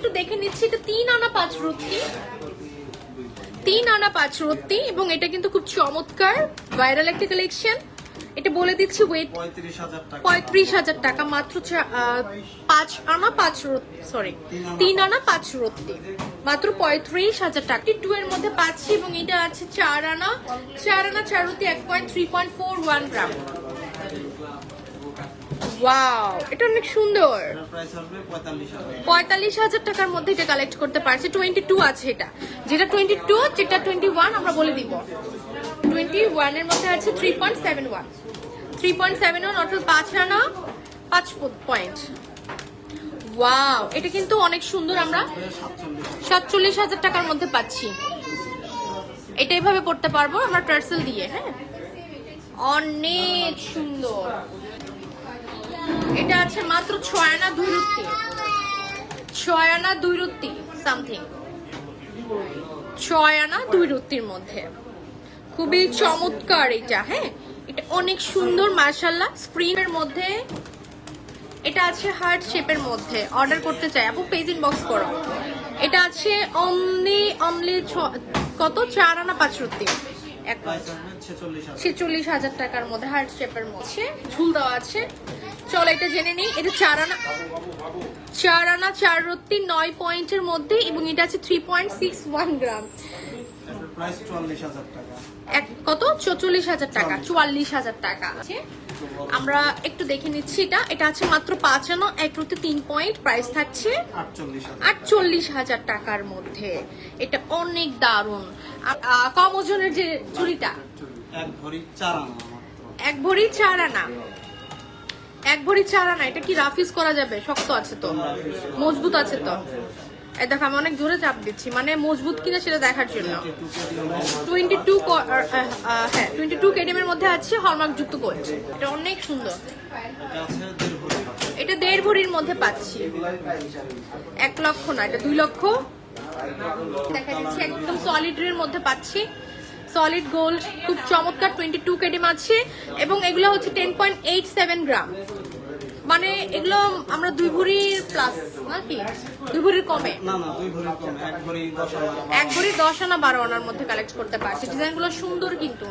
একটু দেখে নিচ্ছি এটা তিন আনা পাঁচ রত্তি তিন আনা পাঁচ রত্তি এবং এটা কিন্তু খুব চমৎকার, ভাইরাল একটা কালেকশন এটা বলে দিচ্ছি ওয়েট পঁয়ত্রিশ হাজার টাকা মাত্র পাঁচ আনা পাঁচ সরি তিন আনা পাঁচ রত্তি মাত্র পঁয়ত্রিশ হাজার টাকা। টু এর মধ্যে পাচ্ছি এবং এটা আছে চার আনা চার আনা চার রত্তি এক point three point four one gram wow এটা অনেক সুন্দর। পঁয়তাল্লিশ হাজার। টাকার মধ্যে এটা কালেক্ট করতে পারছে। টোয়েন্টি টু আছে এটা। যেটা টোয়েন্টি টু যেটা টোয়েন্টি ওয়ান আমরা বলে দিব। টোয়েন্টি ওয়ানের মধ্যে আছে three point seven one three point seven one অর্থাৎ পাঁচ পাঁচ পয়েন্ট ওয়াও এটা কিন্তু অনেক সুন্দর আমরা সাতচল্লিশ সাতচল্লিশ হাজার টাকার মধ্যে পাচ্ছি। এটা এভাবে পড়তে পারব আমরা টার্সেল দিয়ে হ্যাঁ? অনেক সুন্দর। এটা আছে মাত্র ছয় আনা দুই রুটি। ছয় আনা দুই রুটি সামথিং ছয় আনা দুই রুটির মধ্যে। খুবই চমৎকার এটা হ্যাঁ? এটা অনেক সুন্দর মার্শাল্লাহ স্ক্রিনের মধ্যে এটা আছে হার্ট শেপের মধ্যে। অর্ডার করতে চাই। আপু পেজ ইনবক্স করো। এটা আছে অনলি অনলি কত? চার আনা পাঁচ রুটি। এক ছেচল্লিশ হাজার। টাকার মধ্যে হার্ট শেপের মধ্যে। ঝুল দেওয়া আছে। চলো এটা জেনে নিই। এটা চার আনা চার আনা চার রত্তি নয় পয়েন্টের মধ্যে এবং এটা আছে three point six one gram price টাকা। এক কত? চৌচল্লিশ হাজার টাকা চুয়াল্লিশ। হাজার টাকা আমরা একটু দেখে নিচ্ছি এটা। এটা আছে মাত্র পাঁচ আনা এক রুটি তিন পয়েন্ট প্রাইস থাকছে আটচল্লিশ হাজার টাকার মধ্যে। এটা অনেক দারুণ। কম ওজনের যে চুড়িটা এক ভরি চার আনা এক ভরি চার আনা। এক ভরি চার আনা এটা কি রাফিস করা যাবে? শক্ত আছে তো। মজবুত আছে তো। এই দেখো, আমি অনেক জোরে চাপ দিচ্ছি মানে মজবুত কিনা সেটা দেখার জন্য। টোয়েন্টি টু হ্যাঁ টোয়েন্টি টু কেডিএম এর মধ্যে আছে হলমার্ক যুক্ত গোল্ড এটা অনেক সুন্দর। এটা দেড় ভরির মধ্যে পাচ্ছি। এক লক্ষ না, এটা দুই লক্ষ। দেখা যাচ্ছে একদম সলিড এর মধ্যে পাচ্ছি। সলিড গোল্ড খুব চমৎকার টোয়েন্টি টু কেডিএম আছে। এবং এগুলো হচ্ছে ten point eight seven gram মানে এগুলো আমরা দুই ভরির প্লাস নাকি দুই ভরির কমে। না না দুই ভরি কমে। এক ভরি দশ আনা এক ভরি দশ আনা বারো আনার মধ্যে কালেক্ট করতে পারছি। ডিজাইনগুলো সুন্দর কিন্তু।